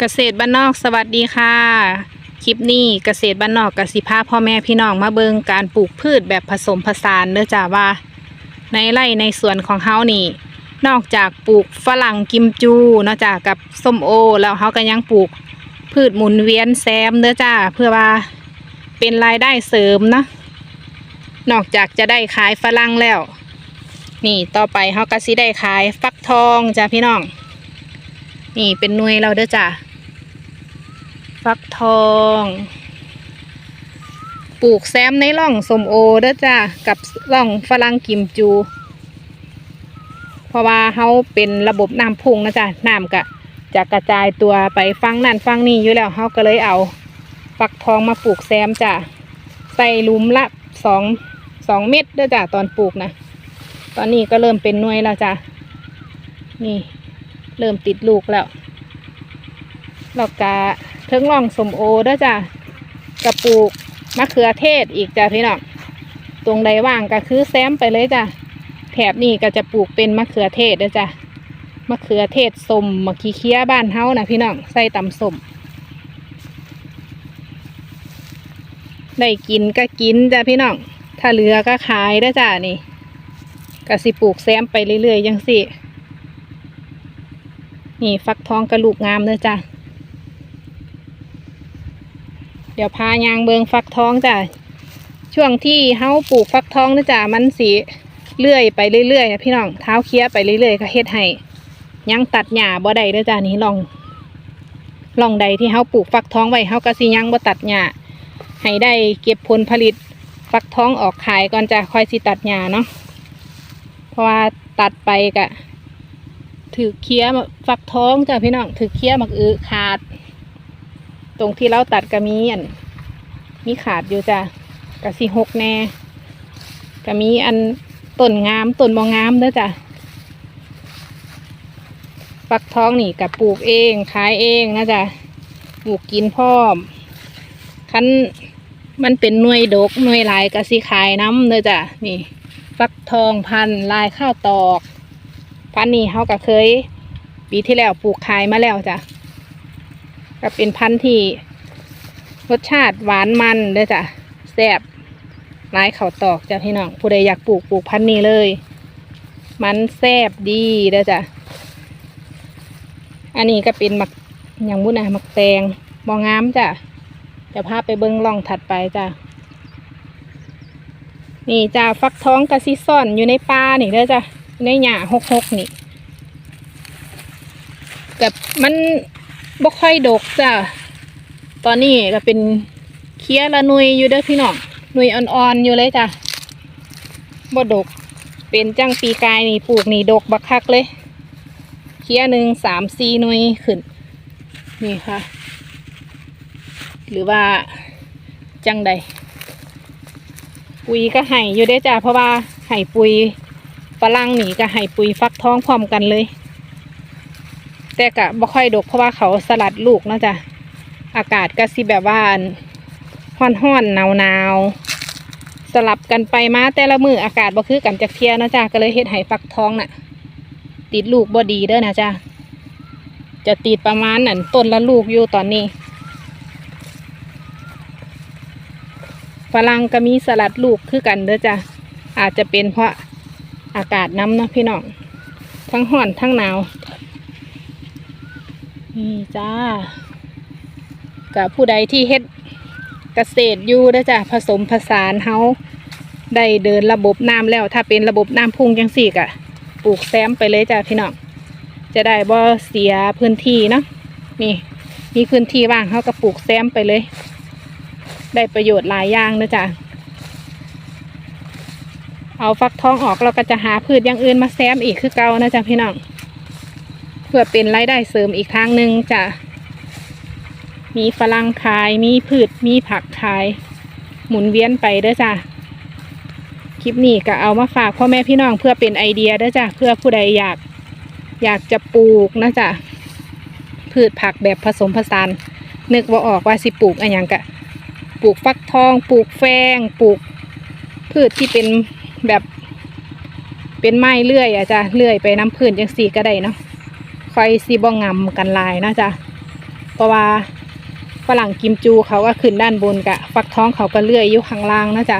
เกษตรบ้านนอกสวัสดีค่ะ คลิปนี้เกษตรบ้านนอกกสิภาพ่อแม่พี่น้องมาเบิงการปลูกพืชแบบผสมผสานเด้อจ้าว่า ในไร่ในสวนของเฮานี่ นอกจากปลูกฝรั่งกิมจูเนาะจ้ากับส้มโอ แล้วเฮาก็ยังปลูกพืชหมุนเวียนแซมเด้อจ้าเพื่อว่าเป็นรายได้เสริมนะนอกจากจะได้ขายฝรั่งแล้ว นี่ต่อไปเฮาก็สิได้ขายฟักทองจ้าพี่น้อง นี่เป็นหน่วยเราเด้อจ้ะ ฟักทอง ปลูกแซมในร่องสมโอเด้อจ้ะกับร่องฝรั่งกิมจู เพราะว่าเขาเป็นระบบน้ำพุ่งนะจ๊ะน้ำก็จะกระจายตัวไปฟังนั่นฟังนี่อยู่แล้วเขาก็เลยเอาฟักทองมาปลูกแซมจ้ะใส่ลุมละสองสองเม็ดเด้อจ้ะตอนปลูกนะตอนนี้ก็เริ่มเป็นหน่วยแล้วจ้ะนี่เริ่มติดลูกแล้วแล้วก็ เทิงร่องสมโอเด้อจ้ะกระปลูกมะเขือเทศอีกจ้ะพี่น้องตรงใดว่างก็คือแซมไปเลยจ้ะแถบนี้ก็จะปลูกเป็นมะเขือเทศเด้อจ้ะมะเขือเทศสมมะขี้เคี้ยบ้านเฮานะพี่น้องใส่ตำสมได้กินก็กินจ้ะพี่น้อง ถ้าเหลือก็ขายเด้อจ้ะนี่ก็สิปลูกแซมไปเรื่อยๆยังสิ นี่ฟักทองกระลูกงามเนอะจ้ะ เดี๋ยวพายางเบิงฟักทองจ้ะช่วงที่เฮาปลูกฟักทองนะจ้ะมันสีเลื่อยไปเรื่อยๆนะพี่น้องเท้าเคี้ยไปเรื่อยๆก็เฮ็ดให้ยังตัดหญ้าบ่ได้เด้อจ้ะนี่ลองลองใดที่เฮาปลูกฟักทองไว้เฮาก็สิยังบ่ตัดหญ้าให้ได้เก็บผลผลิตฟักทองออกขายก่อนจะค่อยสิตัดหญ้าเนาะเพราะว่าตัดไปกะถือเคี้ยฟักทองจ้ะพี่น้องถือเคี้ยมักอือขาด ตรงที่เราตัดก็มีอัน มีขาดอยู่จ้ะกะสิหกแน่ก็มีอันต้นงามต้นมองงามเด้อจ้ะฟักทองนี่กับปลูกเองขายเองนะจ้ะปลูกกินพร้อมคันมันเป็นหน่วยดกหน่วยลายกะสิขายน้ำเด้อจ้ะนี่ฟักทองพันธุ์ลายข้าวตอก พันนี้เขาก็เคย ปีที่แล้วปลูกขายมาแล้วจ้ะ ก็เป็นพันธุ์ที่รสชาติหวานมันเด้อจ้ะแซ่บร้ายเข่าตอกจ้ะพี่น้องผู้ใดอยากปลูกปลูกพันธุ์นี้เลย มันแซ่บดีเด้อจ้ะอันนี้ก็เป็นหมักอย่างบุญนะหมักแตงบองามจ้ะจะพาไปเบิ้งล่องถัดไปจ้ะนี่จ้าฟักท้องกะซิซ่อนอยู่ในป่านี่เด้อจ้ะในหญ้าหกหกนี่กับมัน บ่ค่อยดกจ้ะ ตอนนี้ก็เป็นเคี้ยละนุยอยู่เด้อพี่น้องนุยอ่อนๆอยู่เลยจ้ะบ่ดก เป็นจังปีกายนี่ปลูกนี่ดกบักคักเลย เคี้ยหนึ่งสามสี่นุยขึ้น นี่ค่ะ หรือว่าจังใด ปุ๋ยก็ให้อยู่ได้จ้ะเพราะว่าให้ปุ๋ยฝรั่งนี่ก็ให้ปุ๋ยฟักทองพร้อมกันเลย แต่ก็บ่ค่อยดกเพราะว่าเขาสลัดลูกนะจ้ะอากาศก็สิแบบว่าห้อนห้อนหนาวหนาวสลับกันไปมาแต่ละมืออากาศบ่คือกันจากเทียนะจ้ะก็เลยเฮ็ดให้ฟักทองน่ะ ติดลูกบ่ดีเด้อนะจ้ะจะติดประมาณนั่นต้นละลูกอยู่ตอนนี้ฝรั่งก็มีสลัดลูกคือกันเด้อจ้ะอาจจะเป็นเพราะอากาศน้ำเนาะพี่น้องทั้งห่อนทั้งหนาว นี่จ้ากับผู้ใดที่เฮ็ดเกษตรอยู่เด้อจ้ะผสมผสานเฮาได้เดินระบบน้ำแล้ว ถ้าเป็นระบบน้ำพุ่งจังสี่กะปลูกแซมไปเลยจ้ะพี่น้องจะได้บ่เสียพื้นที่เนาะนี่มีพื้นที่ว่างเขาก็ปลูกแซมไปเลย ได้ประโยชน์หลายอย่างนะจ๊ะเอาฟักทองออกเราก็จะหาพืชอย่างอื่นมาแซมอีกคือเก่านะจ๊ะพี่น้อง เพื่อเป็นรายได้เสริมอีกทางหนึ่งจะมีฝรั่งขาย มีพืช มีผักขาย หมุนเวียนไปเด้อจ้ะ คลิปนี้ก็เอามาฝากพ่อแม่พี่น้องเพื่อเป็นไอเดียเด้อจ้ะ เพื่อผู้ใดอยากอยากจะปลูกนะจ๊ะพืชผักแบบผสมผสาน นึกว่าออกว่าสิปลูกอะไรอย่างกะ ปลูกฟักทอง ปลูกแฟง ปลูก พืชที่เป็นแบบ เป็นไม้เลื่อยอะจ้ะ เลื่อยไปน้ำพื้นจังสีก็ได้เนาะ คอยสีบ่งงำกันลายนะจ้ะเพราะว่าฝรั่งกิมจูเขาก็ขึ้นด้านบนกะฟักท้องเขาก็เลื่อยอยู่ข้างล่างนะจ๊ะ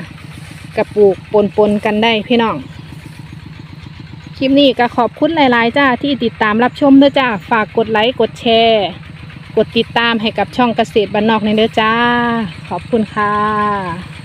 กระปลูกปนปนกันได้พี่น้อง คลิปนี้ก็ขอบคุณหลายๆจ้าที่ติดตามรับชมด้วยจ้าฝากกดไลค์กดแชร์ กดติดตามให้กับช่องเกษตรบ้านนอกในเด้อจ้า ขอบคุณค่ะ